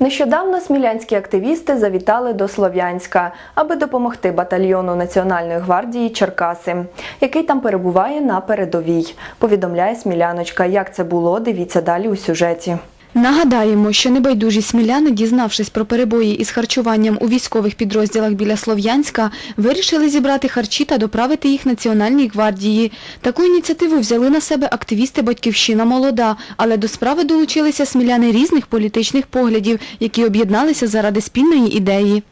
Нещодавно смілянські активісти завітали до Слов'янська, аби допомогти батальйону Національної гвардії Черкаси, який там перебуває на передовій. Повідомляє сміляночка. Як це було, дивіться далі у сюжеті. Нагадаємо, що небайдужі сміляни, дізнавшись про перебої із харчуванням у військових підрозділах біля Слов'янська, вирішили зібрати харчі та доправити їх Національній гвардії. Таку ініціативу взяли на себе активісти «Батьківщина молода», але до справи долучилися сміляни різних політичних поглядів, які об'єдналися заради спільної ідеї.